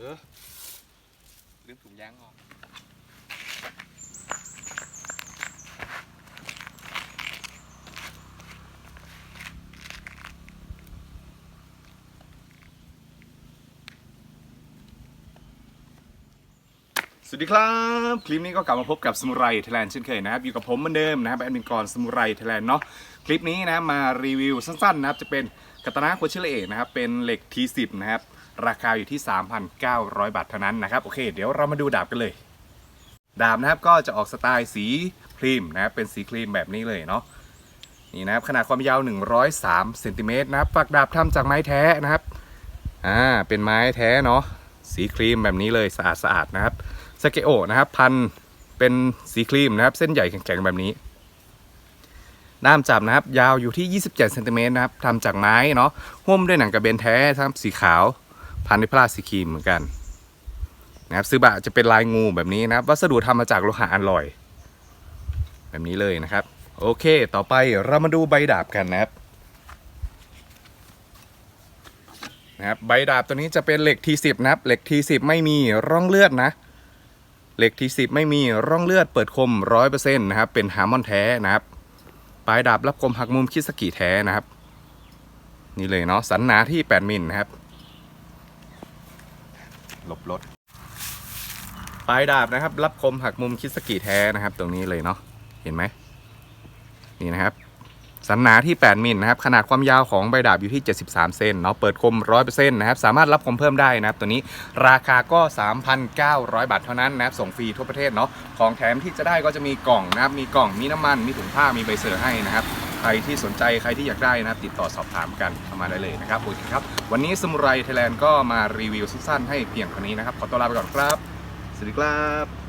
อลืมถุงยางออกสวัสดีครับ คลิปนี้ก็กลับมาพบกับสมุไรไทยแลนด์เช่นเคยนะครับ อยู่กับผมเหมือนเดิมนะครับแอดมินกรสมุไรไทยแลนด์เนาะคลิปนี้นะมารีวิวสั้นๆนะครับจะเป็นกัตนาโคชิเลเอกนะครับเป็นเหล็ก T10 นะครับ ราคาอยู่ที่ 3,900 บาทเท่านั้นนะครับ โอเค เดี๋ยวเรามาดูดาบกันเลย ดาบนะครับก็จะออกสไตล์สีครีมนะครับเป็นสีครีมแบบนี้เลยเนาะนี่นะครับขนาดความยาว 103เซนติเมตรนะครับฝักดาบทำจากไม้แท้นะครับอ่าเป็นไม้แท้เนาะสีครีมแบบนี้เลยสะอาดสะอาดนะครับสเกโอนะครับพันเป็นสีครีมนะครับ เส้นใหญ่แข็งๆแบบนี้ด้ามจับนะครับ ยาวอยู่ที่ 27เซนติเมตรนะครับทำจากไม้เนาะหุ้มด้วยหนังกระเบนแท้ทั้งสีขาว พันด้วยพลาสสีครีมเหมือนกันนะครับซึบะจะเป็นลายงูแบบนี้นะครับ วัสดุทำมาจากโลหะอลลอย แบบนี้เลยนะครับ โอเค ต่อไปเรามาดูใบดาบกันนะครับนะครับใบดาบตัวนี้จะเป็นเหล็ก T10 นะครับ เหล็ก T10 ไม่มีร่องเลือดนะ เหล็ก T10 ไม่มีร่องเลือดเปิดคม100%นต์นะครับ เป็นฮาร์มอนแท้นะครับ ปลายดาบรับคมหักมุมคิสกิแท้นะครับ นี่เลยเนาะสันหนาที่8มิลนะครับ หลบรถปลายดาบนะครับ รับคมหักมุมคิสกิแท้นะครับ ตรงนี้เลยเนาะเห็นไหมนี่นะครับ สันหนาที่ 8 มิลนะครับ ขนาดความยาวของใบดาบอยู่ที่ 73 เซนเนาะเปิดคม 100%นะครับ สามารถรับคมเพิ่มได้นะครับ ตัวนี้ราคาก็ 3,900 บาทเท่านั้นนะครับ ส่งฟรีทั่วประเทศเนาะของแถมที่จะได้ก็จะมีกล่องนะครับมีกล่องมีน้ำมันมีถุงผ้ามีใบเซอให้นะครับ ใครที่สนใจใครที่อยากได้นะครับติดต่อสอบถามกันเข้ามาได้เลยนะครับโอเคครับ วันนี้สมุไรไทยแลนด์ก็มารีวิวสั้นๆให้เพียงเท่านี้นะครับ ขอตัวลาไปก่อนครับ สวัสดีครับ